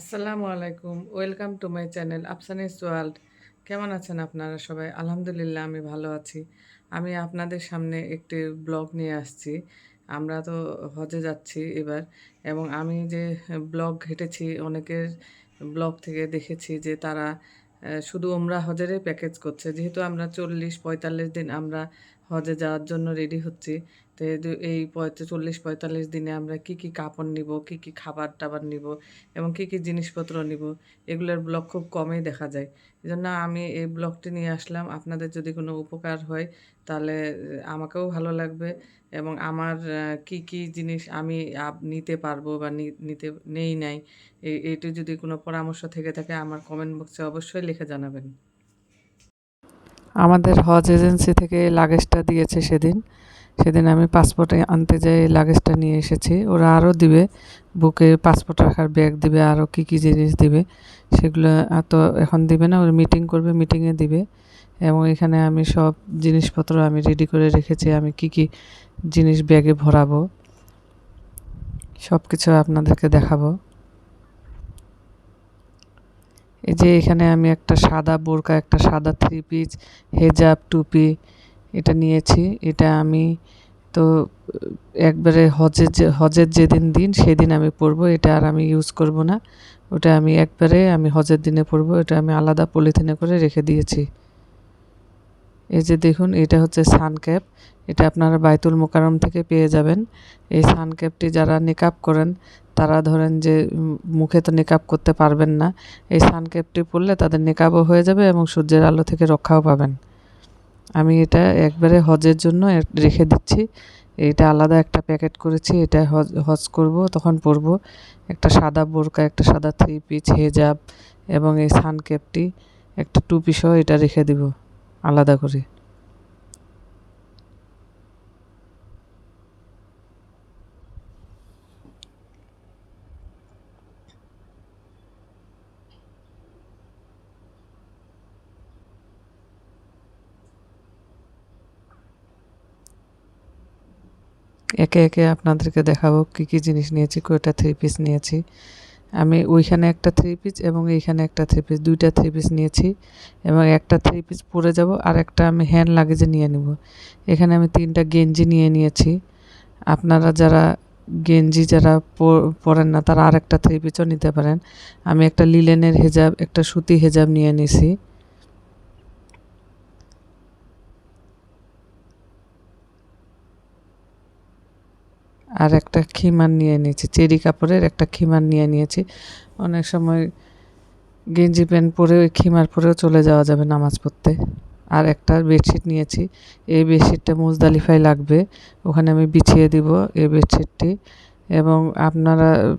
আসসালামু আলাইকুম। Welcome to my channel Afsani's world. কেমন আছেন আপনারা সবাই? আলহামদুলিল্লাহ, আমি ভালো আছি। আমি আপনাদের সামনে একটি ব্লগ নিয়ে আসছি। আমরা তো হজে যাচ্ছি এবার, এবং আমি যে ব্লগ ঘেটেছি, অনেকের ব্লগ থেকে দেখেছি যে তারা শুধু ওমরা হজেরই প্যাকেজ করছে। যেহেতু আমরা চল্লিশ, পঁয়তাল্লিশ দিন আমরা হজে যাওয়ার জন্য রেডি হচ্ছি। তো এই চল্লিশ, পঁয়তাল্লিশ দিনে আমরা কি কি কাপড় নিব, কি কি খাবার টাবার নিব এবং কি কি জিনিসপত্র নিব, এগুলোর ব্লগ খুব কমই দেখা যায়। এই জন্য আমি এই ব্লগটি নিয়ে আসলাম। আপনাদের যদি কোনো উপকার হয়, তাহলে আমাকেও ভালো লাগবে এবং আমার কি কি জিনিস আমি নিতে পারব বা নিতে নেই নাই এইটি যদি কোনো পরামর্শ থেকে থাকে, আমার কমেন্ট বক্সে অবশ্যই লিখে জানাবেন। আমাদের হজ এজেন্সি থেকে লাগেজটা দিয়েছে সেদিন। সেদিন আমি পাসপোর্টে আনতে যাই, লাগেজটা নিয়ে এসেছি। ওরা আরও দিবে, বুকে পাসপোর্ট রাখার ব্যাগ দিবে আরও কী কী জিনিস দিবে। সেগুলো তো এখন দিবে না, ওরা মিটিং করবে মিটিংয়ে দিবে। এবং এখানে আমি সব জিনিসপত্র আমি রেডি করে রেখেছি, আমি কি কি জিনিস ব্যাগে ভরাবো সব কিছু আপনাদেরকে দেখাবো। এই যে এখানে আমি একটা সাদা বোরকা, একটা সাদা থ্রি পিস হেজাব টুপি এটা নিয়েছি। এটা আমি তো, একবারে হজের যে, হজের যেদিন দিন সেদিন আমি পরবো, এটা আর আমি ইউজ করব না। ওটা আমি একবারে আমি হজের দিনে পরবো, এটা আমি আলাদা পলিথিনে করে রেখে দিয়েছি। এই যে দেখুন, এটা হচ্ছে সানক্যাপ এটা আপনারা বাইতুল মোকারম থেকে পেয়ে যাবেন। এই সানক্যাপটি যারা নিকাপ করেন তারা ধরেন যে মুখে তো নিকাপ করতে পারবেন না। এই সানক্যাপটি পরলে তাদের নিকাবও হয়ে যাবে এবং সূর্যের আলো থেকে রক্ষাও পাবেন। আমি এটা একবারে হজের জন্য রেখে দিচ্ছি। এটা আলাদা একটা প্যাকেট করেছি, এটা হজ হজ করব, তখন পরব। একটা সাদা বোরকা, একটা সাদা থ্রি পিস হেজাব এবং এই সানক্যাপটি, একটা টুপি সহ এটা রেখে দিব, আলাদা করে। একে একে আপনাদেরকে দেখাবো কী কী জিনিস নিয়েছি, কয়টা থ্রি পিস নিয়েছি। আমি ওইখানে একটা থ্রি পিস এবং এইখানে একটা থ্রি পিস দুইটা থ্রি পিস নিয়েছি এবং একটা থ্রি পিস পরে যাব আর একটা আমি হ্যান্ড লাগেজে নিয়ে নিব। এখানে আমি তিনটা গেঞ্জি নিয়ে নিয়েছি। আপনারা যারা গেঞ্জি যারা পরেন না, তারা আর একটা থ্রি পিসও নিতে পারেন। আমি একটা লিলেনের হেজাব, একটা সুতি হেজাব নিয়ে নিয়েছি আর একটা খিমার নিয়ে নিয়েছি, চেরি কাপড়ের একটা খিমার নিয়ে নিয়েছি। অনেক সময় গেঞ্জি প্যান্ট পরে ওই খিমার পরেও চলে যাওয়া যাবে নামাজ পড়তে। আর একটা বেডশিট নিয়েছি, এই বেডশিটটা মুজদালিফায় লাগবে, ওখানে আমি বিছিয়ে দিব এই বেডশিটটি। এবং আপনারা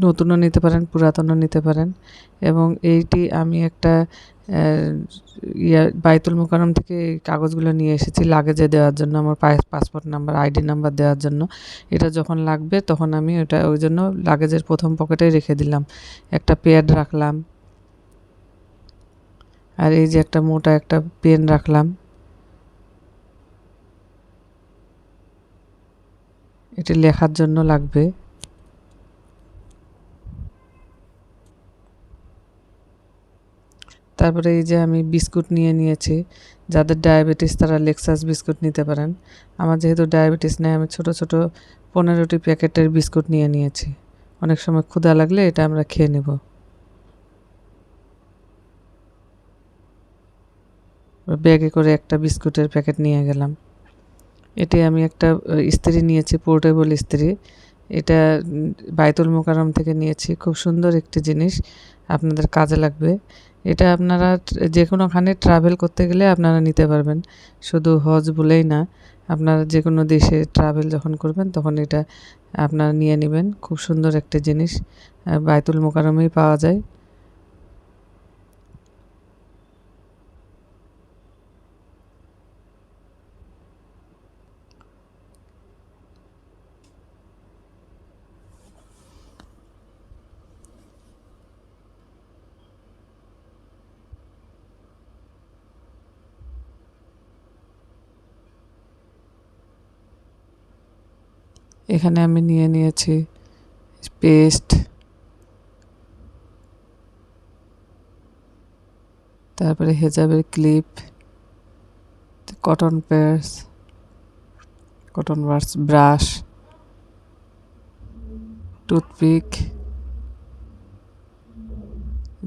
নতুনও নিতে পারেন, পুরাতনও নিতে পারেন। এবং এইটি আমি একটা ইয়া, বাইতুল মোকারম থেকে কাগজগুলো নিয়ে এসেছি লাগেজে দেওয়ার জন্য, আমার পাসপোর্ট নাম্বার আইডি নাম্বার দেওয়ার জন্য। এটা যখন লাগবে তখন আমি ওটা, ওই জন্য লাগেজের প্রথম পকেটেই রেখে দিলাম। একটা প্যাড রাখলাম। আর এই যে একটা মোটা একটা পেন রাখলাম। এটি লেখার জন্য লাগবে। তারপরে এই যে আমি বিস্কুট নিয়ে নিয়েছি, যাদের ডায়াবেটিস তারা লেক্সাস বিস্কুট নিতে পারেন। আমার যেহেতু ডায়াবেটিস নেই, আমি ছোট ছোট পনেরোটি প্যাকেটের বিস্কুট নিয়ে নিয়েছি। অনেক সময় ক্ষুধা লাগলে এটা আমরা খেয়ে নেব। ব্যাগে করে একটা বিস্কুটের প্যাকেট নিয়ে গেলাম। এটি আমি একটা ইস্ত্রি নিয়েছি, পোর্টেবল ইস্ত্রি। এটা বাইতুল মোকারম থেকে নিয়েছি। খুব সুন্দর একটি জিনিস, আপনাদের কাজে লাগবে। এটা আপনারা যে কোনোখানে ট্রাভেল করতে গেলে আপনারা নিতে পারবেন। শুধু হজ বলেই না, আপনারা যে কোনো দেশে ট্রাভেল যখন করবেন, তখন এটা আপনারা নিয়ে নেবেন। খুব সুন্দর একটা জিনিস বায়তুল মোকারমেই পাওয়া যায়। এখানে আমি নিয়ে নিয়েছি পেস্ট। তারপরে হেজাবের clip, cotton pairs, cotton burst brush, toothpick,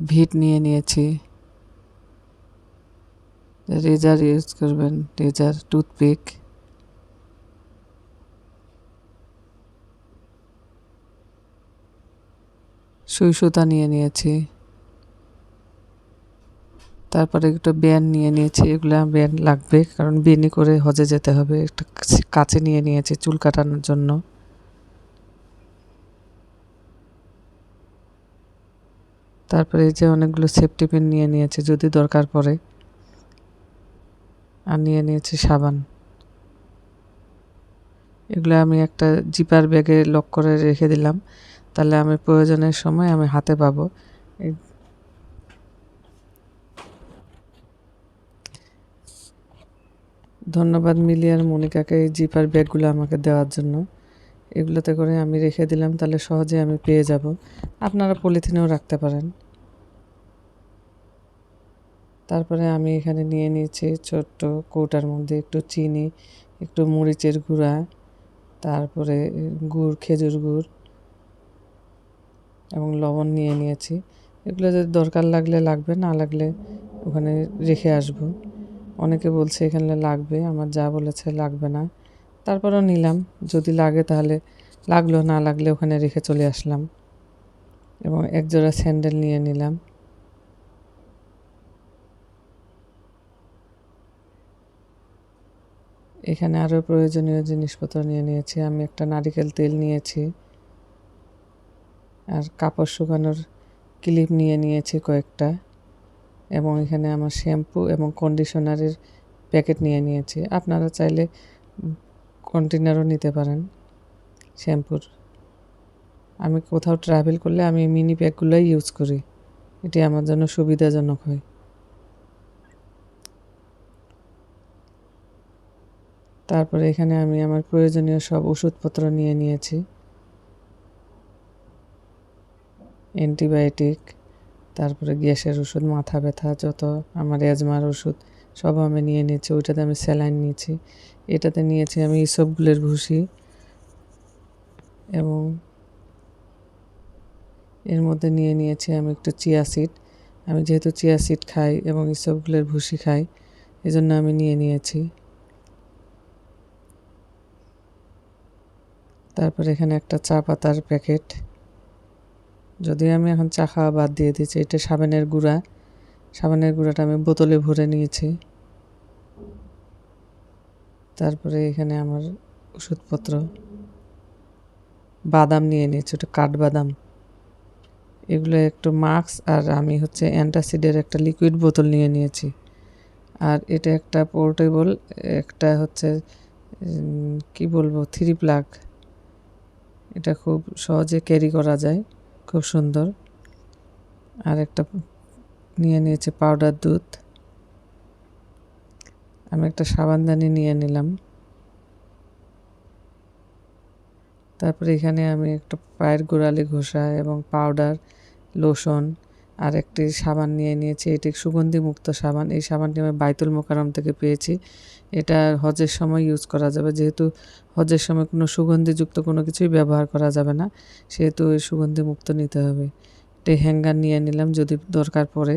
Veet নিয়ে নিয়েছি। রেজার ইউজ করবেন, রেজার টুথপিক। সুতা নিয়ে নিয়েছি। তারপরে একটু ব্যান নিয়ে নিয়েছি, এগুলো ব্যান লাগবে, কারণ বেনি করে হজে যেতে হবে। একটা কাছে নিয়ে নিয়েছি চুল কাটানোর জন্য। তারপরে এই যে অনেকগুলো সেফটি পিন নিয়ে নিয়েছে, যদি দরকার পড়ে। আর নিয়ে নিয়েছি সাবান। এগুলো আমি একটা জিপার ব্যাগে লক করে রেখে দিলাম। তাহলে আমি প্রয়োজনের সময় আমি হাতে পাবো। ধন্যবাদ মিলিয়ার মনিকাকে এই জিপার ব্যাগগুলো আমাকে দেওয়ার জন্য। এগুলোতে করে আমি রেখে দিলাম, তাহলে সহজে আমি পেয়ে যাব। আপনারা পলিথিনেও রাখতে পারেন। তারপরে আমি এখানে নিয়ে নিয়েছি ছোট্ট কৌটার মধ্যে একটু চিনি, একটু মরিচের গুঁড়া, তারপরে গুড়, খেজুর গুড়। এবং লবণ নিয়ে নিয়েছি। এগুলো যদি দরকার লাগলে লাগবে, না লাগলে ওখানে রেখে আসব। অনেকে বলছে এখানে লাগবে, আমার যা বলেছে লাগবে না। তারপরেও নিলাম, যদি লাগে তাহলে লাগল, না লাগলে ওখানে রেখে চলে আসলাম। এবং একজোড়া স্যান্ডেল নিয়ে নিলাম। এখানে আরও প্রয়োজনীয় জিনিসপত্র নিয়ে নিয়েছি। আমি একটা নারিকেল তেল নিয়েছি। কাপড় শুকানোর ক্লিপ নিয়ে নিয়েছি কয়েকটা এবং এখানে আমার শ্যাম্পু এবং কন্ডিশনারের প্যাকেট নিয়ে নিয়েছি। আপনারা চাইলে কন্টেনারও নিতে পারেন শ্যাম্পুর। আমি কোথাও ট্রাভেল করলে আমি মিনি প্যাকগুলোই ইউজ করি। এটি আমার জন্য সুবিধাজনক হয়। তারপরে এখানে আমি আমার প্রয়োজনীয় সব ওষুধপত্র নিয়ে নিয়েছি। অ্যান্টিবায়োটিক, তারপরে গ্যাসের ওষুধ, মাথা ব্যথা, যত আমার অ্যাজমার ওষুধ, সব আমি নিয়ে নিয়েছি, ওইটাতে আমি স্যালাইন নিয়েছি। এটাতে নিয়েছি আমি ইসবগুলের ভুসি এবং এর মধ্যে নিয়ে নিয়েছি আমি একটু চিয়া সিড। আমি যেহেতু চিয়া সিড খাই এবং ইসবগুলের ভুসি খাই, এজন্য আমি নিয়ে নিয়েছি। তারপর এখানে একটা চা পাতার প্যাকেট। যদিও আমি এখন চা খাওয়া বাদ দিয়ে দিয়েছি, এটা সাবানের গুঁড়া। সাবানের গুঁড়াটা আমি বোতলে ভরে নিয়েছি। তারপরে এখানে আমার ওষুধপত্র। বাদাম নিয়ে নিয়েছি, ওটা কাঠবাদাম। এগুলো একটু মাস্ক আর আমি হচ্ছে অ্যান্টাসিডের একটা লিকুইড বোতল নিয়ে নিয়েছি। আর এটা একটা পোর্টেবল, একটা হচ্ছে কি বলব, থ্রি প্লাগ। এটা খুব সহজে ক্যারি করা যায়। খুব সুন্দর। আর একটা নিয়ে নিয়েছে পাউডার দুধ। আমি একটা সাবানদানি নিয়ে নিলাম। তারপরে এখানে আমি একটা পায়ের গোড়ালি ঘোষা এবং পাউডার লোশন আর একটি সাবান নিয়ে নিয়েছি, এটি সুগন্ধি মুক্ত সাবান। এই সাবানটি আমি বাইতুল মোকারম থেকে পেয়েছি। এটা হজের সময় ইউজ করা যাবে। যেহেতু হজের সময় কোনো সুগন্ধিযুক্ত কোনো কিছুই ব্যবহার করা যাবে না, সেহেতু ওই সুগন্ধি মুক্ত নিতে হবে। একটি হ্যাঙ্গার নিয়ে নিলাম, যদি দরকার পড়ে,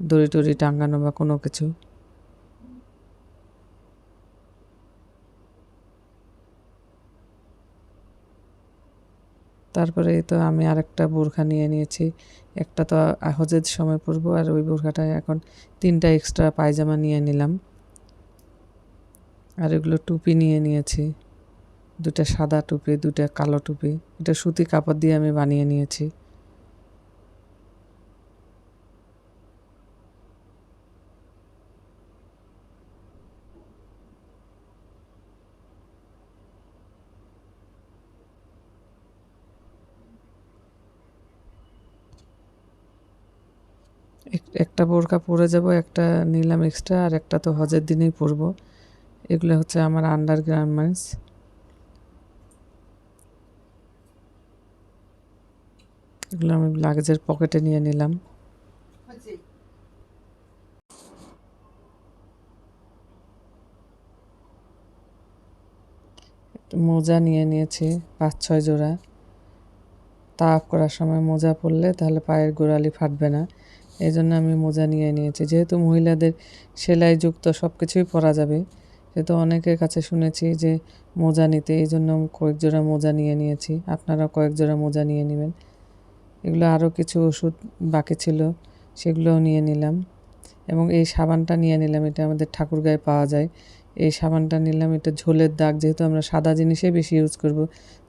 দড়ি টড়ি টাঙ্গানো বা কোনো কিছু। তারপরে তো আমি আরেকটা বোরখা নিয়ে নিয়েছি। একটা তো হজের সময় পরবো আর ওই বোরখাটায় এখন তিনটা এক্সট্রা পায়জামা নিয়ে নিলাম। আর এগুলো টুপি নিয়ে নিয়েছি। দুটা সাদা টুপি, দুটা কালো টুপি। এটা সুতি কাপড় দিয়ে আমি বানিয়ে নিয়েছি। একটা বোরকা পরে যাব একটা নিলাম এক্সট্রা আর একটা তো হজের দিনেই পরবো। এগুলো হচ্ছে আমার আন্ডার গার্মেন্টস এগুলো আমি লাগেজের পকেটে নিয়ে নিলাম। মোজা নিয়ে নিয়েছি পাঁচ ছয় জোড়া। তাপ করার সময় মোজা পরলে তাহলে পায়ের গোড়ালি ফাটবে না। এই জন্য আমি মোজা নিয়ে নিয়েছি। যেহেতু মহিলাদের সেলাইযুক্ত সব কিছুই পরা যাবে, সেহেতু অনেকের কাছে শুনেছি যে মোজা নিতে এই জন্য কয়েক জোড়া মোজা নিয়ে নিয়েছি। আপনারা কয়েক জোড়া মোজা নিয়ে নেবেন। এগুলো আরও কিছু ওষুধ বাকি ছিল, সেগুলোও নিয়ে নিলাম। এবং এই সাবানটা নিয়ে নিলাম, এটা আমাদের ঠাকুরগাঁয়ে পাওয়া যায়। এই সাবানটা নিলাম, এটা ঝোলের দাগ, যেহেতু আমরা সাদা জিনিসে বেশি ইউজ করব।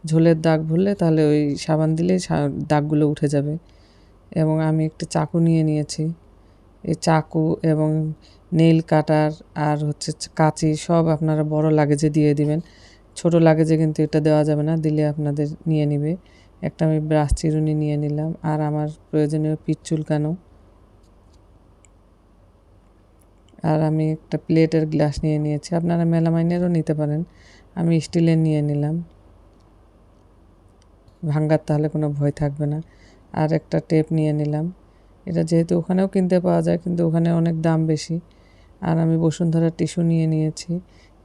ঝোলের দাগ ভরলে তাহলে ওই সাবান দিলেই দাগগুলো উঠে যাবে। এবং আমি একটা চাকু নিয়ে নিয়েছি। এই চাকু এবং নেইল কাটার আর হচ্ছে কাঁচি সব আপনারা বড় লাগেজে দিয়ে দিবেন। ছোট লাগেজে কিন্তু এটা দেওয়া যাবে না, দিলে আপনাদের নিয়ে নিবে। একটা আমি ব্রাশ চিরুনি নিয়ে নিলাম আর আমার প্রয়োজনীয় পিঠ চুলকানো। আর আমি একটা প্লেটের গ্লাস নিয়ে নিয়েছি। আপনারা মেলামাইনেরও নিতে পারেন। আমি স্টিলের নিয়ে নিলাম। ভাঙ্গার তাহলে কোনো ভয় থাকবে না। আর একটা টেপ নিয়ে নিলাম। এটা যেহেতু ওখানেও কিনতে পাওয়া যায়, কিন্তু ওখানে অনেক দাম বেশি। আর আমি বসুন্ধরা টিস্যু নিয়ে নিয়েছি।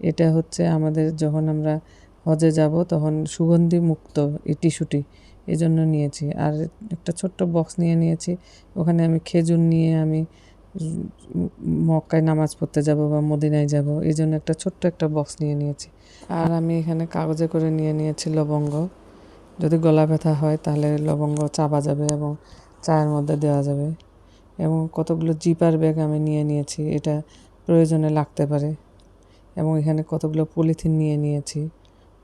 এটা হচ্ছে আমাদের যখন আমরা হজে যাব, তখন সুগন্ধি মুক্ত এই টিস্যুটি এই জন্য নিয়েছি। আর একটা ছোট্ট বক্স নিয়ে নিয়েছি। ওখানে আমি খেজুর নিয়ে আমি মক্কায় নামাজ পড়তে যাব বা মদিনায় যাব এই জন্য একটা ছোট্ট একটা বক্স নিয়ে নিয়েছি। আর আমি এখানে কাগজে করে নিয়ে নিয়েছি লবঙ্গ। যদি গলা ব্যথা হয়, তাহলে লবঙ্গ চাপা যাবে এবং চায়ের মধ্যে দেওয়া যাবে। এবং কতগুলো জিপার ব্যাগ আমি নিয়ে নিয়েছি, এটা প্রয়োজনে লাগতে পারে। এবং এখানে কতগুলো পলিথিন নিয়ে নিয়েছি।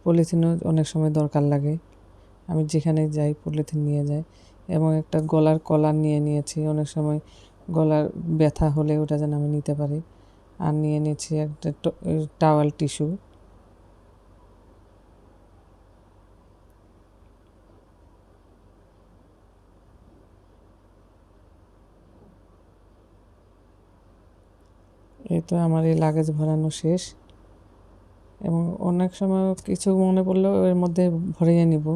পলিথিনও অনেক সময় দরকার লাগে। আমি যেখানে যাই, পলিথিন নিয়ে যাই। এবং একটা গলার কলার নিয়ে নিয়েছি, অনেক সময় গলার ব্যথা হলে ওটা যেন আমি নিতে পারি। আর নিয়ে নিয়েছি একটা টাওয়াল টিস্যু এই তো আমার এই লাগেজ ভরানো শেষ। এবং অনেক সময় কিছু মনে পড়লেও এর মধ্যে ভরিয়ে নিব।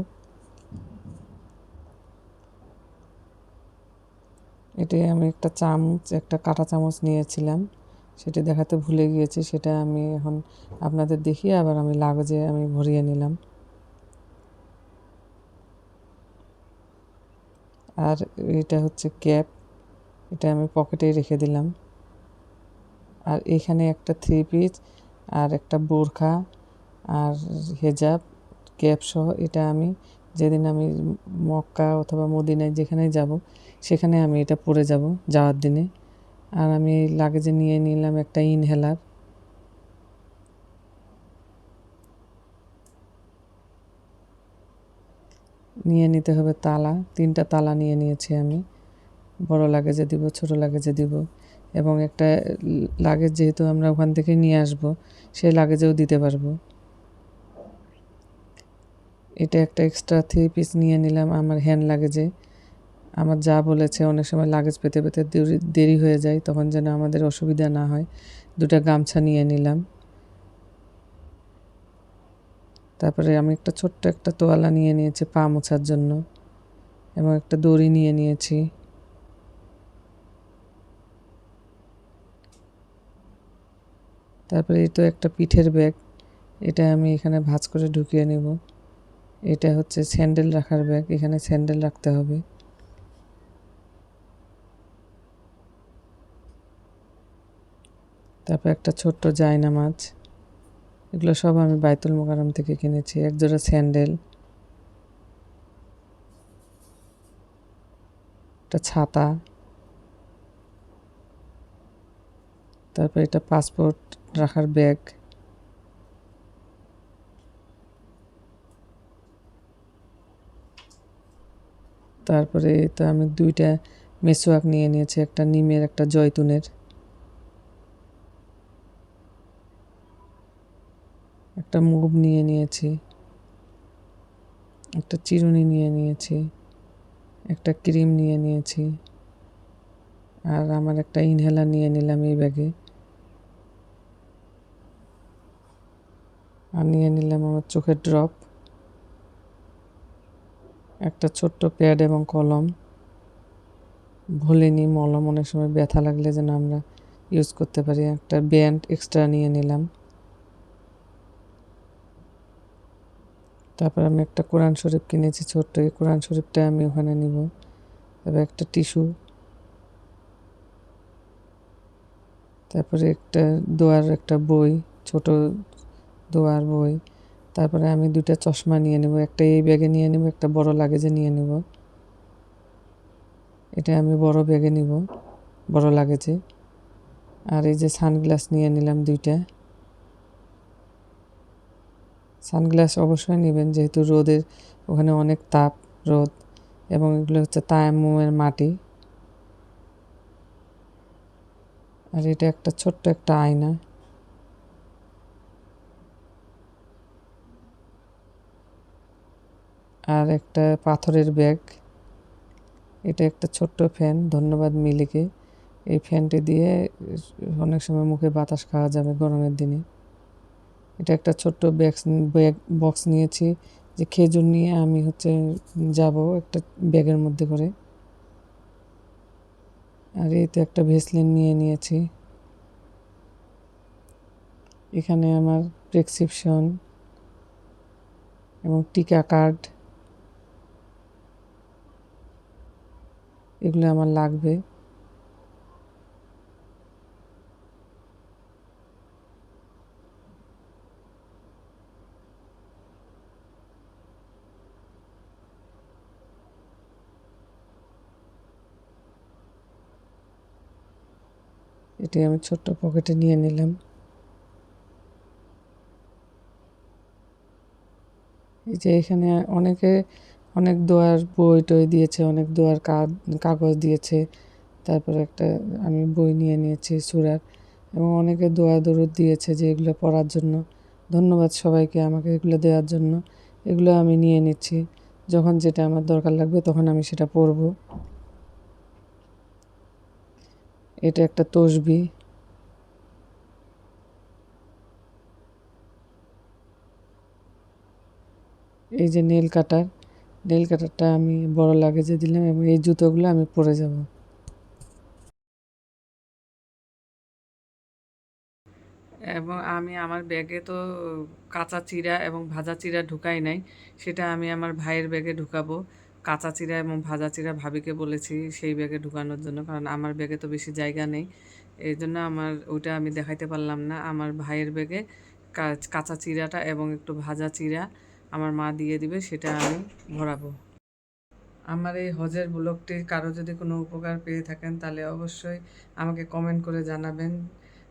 এটি আমি একটা চামচ, একটা কাঁটা চামচ নিয়েছিলাম। সেটি দেখাতে ভুলে গিয়েছি, সেটা আমি এখন আপনাদের দেখিয়ে আবার আমি লাগেজে আমি ভরিয়ে নিলাম। আর এটা হচ্ছে ক্যাপ, এটা আমি পকেটে রেখে দিলাম। আর এখানে একটা থ্রি পিস আর একটা বোরখা আর হেজাব, ক্যাপ সহ এটা আমি যেদিন আমি মক্কা অথবা মদিনায় যেখানে যাব, সেখানে আমি এটা পরে যাব যাওয়ার দিনে। আর আমি লাগেজে নিয়ে নিলাম একটা ইনহেলার নিয়ে নিতে হবে তালা, তিনটা তালা নিয়ে নিয়েছি আমি। বড় লাগেজে দিব, ছোট লাগেজে দিব। এবং একটা লাগেজ যেহেতু আমরা ওখান থেকে নিয়ে আসব, সেই লাগেজেও দিতে পারব। এটা একটা এক্সট্রা থ্রি পিস নিয়ে নিলাম আমার হ্যান্ড লাগেজে আমার যা বলেছে, অনেক সময় লাগেজ পেতে পেতে দেরি হয়ে যায়, তখন যেন আমাদের অসুবিধা না হয়, দুটা গামছা নিয়ে নিলাম। তারপরে আমি একটা ছোট্ট একটা তোয়ালা নিয়ে নিয়েছি পা মোছার জন্য, এবং একটা দড়ি নিয়ে নিয়েছি। তারপরে এই তো একটা পিঠের ব্যাগ, এটা আমি এখানে ভাজ করে ঢুকিয়ে নেব। এটা হচ্ছে স্যান্ডেল রাখার ব্যাগ, এখানে স্যান্ডেল রাখতে হবে। তারপর একটা ছোট্ট জায়না মাছ, এগুলো সব আমি বাইতুল মোকারম থেকে কিনেছি, একজোড়া স্যান্ডেল। একটা ছাতা। তারপর এটা পাসপোর্ট রাখার ব্যাগ। তারপরে তো আমি দুইটা মেসোয়াক নিয়ে নিয়েছি, একটা নিমের, একটা জয়তুনের। একটা মুভ নিয়ে নিয়েছি, একটা চিরুনি নিয়ে নিয়েছি, একটা ক্রিম নিয়ে নিয়েছি, আর আমার একটা ইনহেলার নিয়ে নিলাম এই ব্যাগে। আর নিয়ে নিলাম আমার চোখের ড্রপ একটা ছোট্ট প্যাড এবং কলম। ভুলিনি, মলম, অনেক সময় ব্যথা লাগলে যেন আমরা ইউজ করতে পারি। একটা ব্যান্ড এক্সট্রা নিয়ে নিলাম। তারপর আমি একটা কোরআন শরীফ কিনেছি ছোট্ট। এই কোরআন শরীফটা আমি ওখানে নিব। তারপর একটা টিস্যু তারপরে একটা দোয়ার একটা বই, ছোট দোয়ার বই। তারপরে আমি দুটা চশমা নিয়ে নেব, একটা এই ব্যাগে নিয়ে নেব, একটা বড় লাগেজে নিয়ে নেব। এটা আমি বড় ব্যাগে নিব, বড় লাগেজে। আর এই যে সানগ্লাস নিয়ে নিলাম দুইটা। সানগ্লাস অবশ্যই নেবেন, যেহেতু রোদের ওখানে অনেক তাপ, রোদ, এবং এগুলো হচ্ছে তায়ামুমের মাটি। আর এটা একটা ছোট্ট একটা আয়না। আর একটা পাথরের ব্যাগ। এটা একটা ছোট্ট ফ্যান, ধন্যবাদ মিলিকে। এই ফ্যানটি দিয়ে অনেক সময় মুখে বাতাস খাওয়া যাবে গরমের দিনে। এটা একটা ছোট্ট ব্যাগ ব্যাগ, বক্স নিয়েছি যে খেজুর নিয়ে আমি হচ্ছে যাব একটা ব্যাগের মধ্যে করে। আর এই তো একটা ভেসলিন নিয়ে নিয়েছি। এখানে আমার প্রেসক্রিপশন এবং টিকা কার্ড। এগুলো আমার লাগবে। এটি আমি ছোট্ট পকেটে নিয়ে নিলাম। এই যে এখানে অনেকে অনেক দোয়ার বই টই দিয়েছে, অনেক দোয়ার কাগজ দিয়েছে। তারপরে একটা আমি বই নিয়ে নিয়েছি সুরার। এবং অনেকে দোয়া দরুদ দিয়েছে যে এগুলো পড়ার জন্য। ধন্যবাদ সবাইকে আমাকে এগুলো দেওয়ার জন্য। এগুলো আমি নিয়ে নিচ্ছি। যখন যেটা আমার দরকার লাগবে তখন আমি সেটা পড়ব। এটা একটা তসবি। এই যে নেল কাটার। নেল কাটারটা আমি বড় লাগেজে দিলাম এবং এই জুতোগুলো আমি পরে যাব। এবং আমি আমার ব্যাগে তো কাঁচা চিরা এবং ভাজা চিরা ঢুকাই নাই, সেটা আমি আমার ভাইয়ের ব্যাগে ঢুকাবো। কাঁচা চিরা এবং ভাজা চিরা ভাবিকে বলেছি সেই ব্যাগে ঢুকানোর জন্য, কারণ আমার ব্যাগে তো বেশি জায়গা নেই। এই জন্য আমার ওইটা আমি দেখাইতে পারলাম না। আমার ভাইয়ের ব্যাগে কাঁচা চিরাটা এবং একটু ভাজা চিরা আমার মা দিয়ে দিবে, সেটা আমি ভরাবো। আমার এই হজের ব্লগটির কারও যদি কোনো উপকার পেয়ে থাকেন, তাহলে অবশ্যই আমাকে কমেন্ট করে জানাবেন।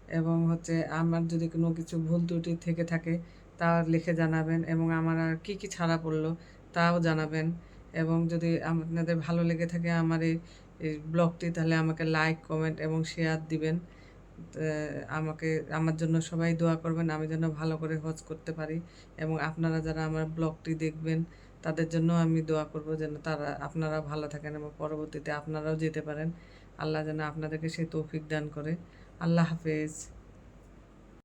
এবং হচ্ছে আমার যদি কোনো কিছু ভুল ত্রুটি থেকে থাকে, তা লিখে জানাবেন এবং আমার আর কী কী ছাড়া পড়ল, তাও জানাবেন। এবং যদি আপনাদের ভালো লেগে থাকে আমার এই ব্লগটি, তাহলে আমাকে লাইক কমেন্ট এবং শেয়ার দিবেন। আমাকে, আমার জন্য সবাই দোয়া করবেন, আমি যেন ভালো করে হজ করতে পারি এবং আপনারা যারা আমার ব্লগটি দেখবেন, তাদের জন্য আমি দোয়া করব যেন তারা, আপনারা ভালো থাকেন এবং পরবর্তীতে আপনারাও যেতে পারেন। আল্লাহ যেন আপনাদেরকে সেই তৌফিক দান করে। আল্লাহ হাফেজ।